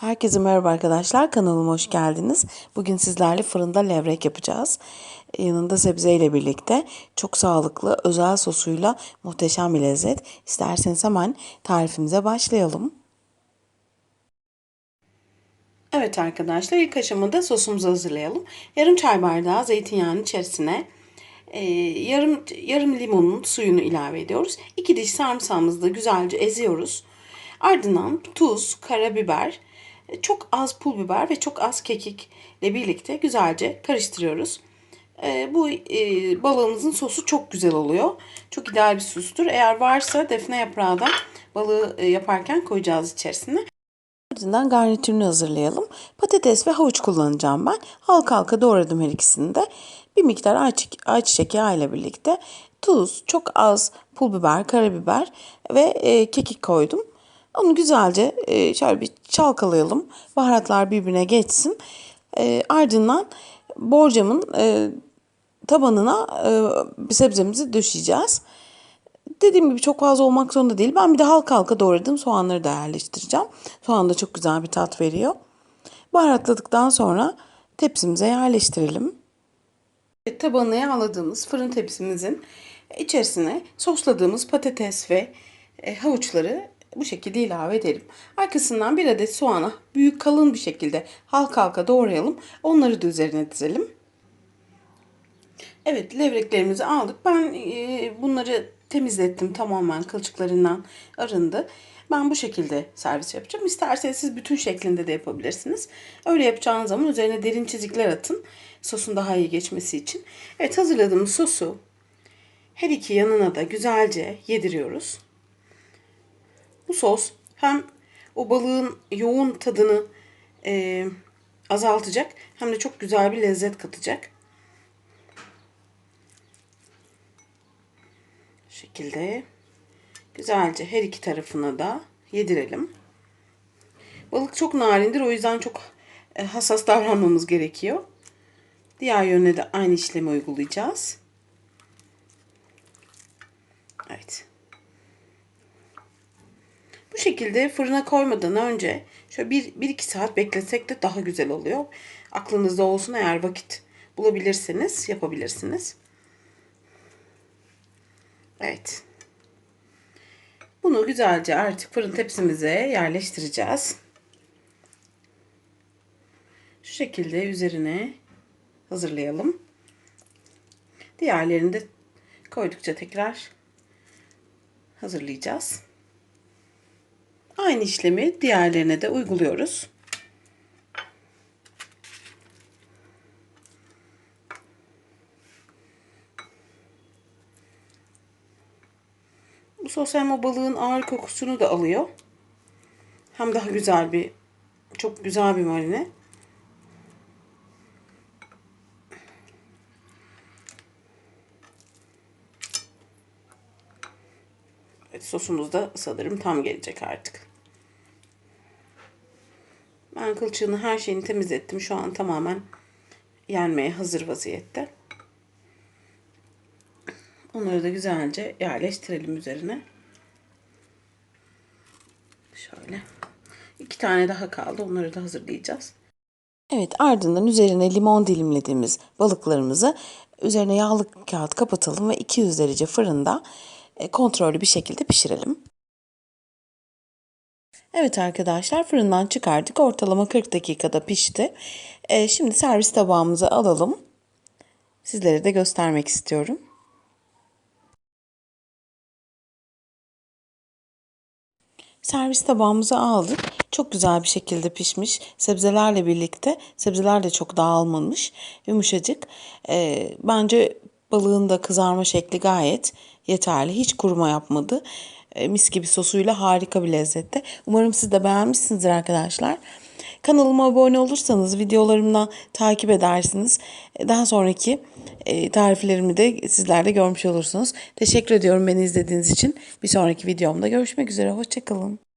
Herkese merhaba arkadaşlar. Kanalıma hoş geldiniz. Bugün sizlerle fırında levrek yapacağız. Yanında sebzeyle birlikte çok sağlıklı özel sosuyla muhteşem bir lezzet. İsterseniz hemen tarifimize başlayalım. Evet arkadaşlar ilk aşamada sosumuzu hazırlayalım. Yarım çay bardağı zeytinyağının içerisine e, yarım yarım limonun suyunu ilave ediyoruz. İki diş sarımsağımızı da güzelce eziyoruz. Ardından tuz, karabiber, çok az pul biber ve çok az kekikle birlikte güzelce karıştırıyoruz. E, bu e, balığımızın sosu çok güzel oluyor. Çok ideal bir sustur. Eğer varsa defne yaprağı da balığı e, yaparken koyacağız içerisine. Ardından garnitürünü hazırlayalım. Patates ve havuç kullanacağım ben. Halka halka doğradım her ikisini de. Bir miktar ayçiçek, ayçiçek yağı ile birlikte tuz, çok az pul biber, karabiber ve e, kekik koydum. Onu güzelce e, şöyle bir çalkalayalım. Baharatlar birbirine geçsin. E, ardından borcamın e, tabanına e, sebzemizi döşeyeceğiz. Dediğim gibi çok fazla olmak zorunda değil. Ben bir de halka halka doğradım. Soğanları da yerleştireceğim. Soğan da çok güzel bir tat veriyor. Baharatladıktan sonra tepsimize yerleştirelim. Tabanına yağladığımız fırın tepsimizin içerisine sosladığımız patates ve havuçları bu şekilde ilave edelim. Arkasından bir adet soğanı büyük kalın bir şekilde halka halka doğrayalım. Onları da üzerine dizelim. Evet levreklerimizi aldık. Ben e, bunları temizlettim tamamen kılçıklarından arındı. Ben bu şekilde servis yapacağım. İsterseniz siz bütün şeklinde de yapabilirsiniz. Öyle yapacağınız zaman üzerine derin çizikler atın. Sosun daha iyi geçmesi için. Evet hazırladığımız sosu her iki yanına da güzelce yediriyoruz. Bu sos hem o balığın yoğun tadını e, azaltacak hem de çok güzel bir lezzet katacak. Bu şekilde güzelce her iki tarafına da yedirelim. Balık çok narindir o yüzden çok e, hassas davranmamız gerekiyor. Diğer yöne de aynı işlemi uygulayacağız. Evet. Bu şekilde fırına koymadan önce şöyle 1-2 saat beklesek de daha güzel oluyor. Aklınızda olsun eğer vakit bulabilirseniz yapabilirsiniz. Evet. Bunu güzelce artık fırın tepsimize yerleştireceğiz. Şu şekilde üzerine hazırlayalım. Diğerlerini de koydukça tekrar hazırlayacağız. Aynı işlemi diğerlerine de uyguluyoruz. Bu sos hem balığın ağır kokusunu da alıyor. Hem daha güzel bir, çok güzel bir marine. Evet, sosumuz da sanırım tam gelecek artık. Ben kılçığını her şeyini temizlettim. Şu an tamamen yenmeye hazır vaziyette. Onları da güzelce yerleştirelim üzerine. Şöyle. İki tane daha kaldı. Onları da hazırlayacağız. Evet ardından üzerine limon dilimlediğimiz balıklarımızı üzerine yağlı kağıt kapatalım ve 200 derece fırında e, kontrollü bir şekilde pişirelim. Evet arkadaşlar fırından çıkardık. Ortalama 40 dakikada pişti. Ee, şimdi servis tabağımıza alalım. Sizlere de göstermek istiyorum. Servis tabağımıza aldık. Çok güzel bir şekilde pişmiş. Sebzelerle birlikte. Sebzeler de çok dağılmamış. Yumuşacık. Ee, bence balığın da kızarma şekli gayet yeterli. Hiç kuruma yapmadı. Ee, mis gibi sosuyla harika bir lezzette. Umarım siz de beğenmişsinizdir arkadaşlar. Kanalıma abone olursanız videolarımdan takip edersiniz. Ee, daha sonraki e, tariflerimi de sizler de görmüş olursunuz. Teşekkür ediyorum beni izlediğiniz için. Bir sonraki videomda görüşmek üzere. Hoşçakalın.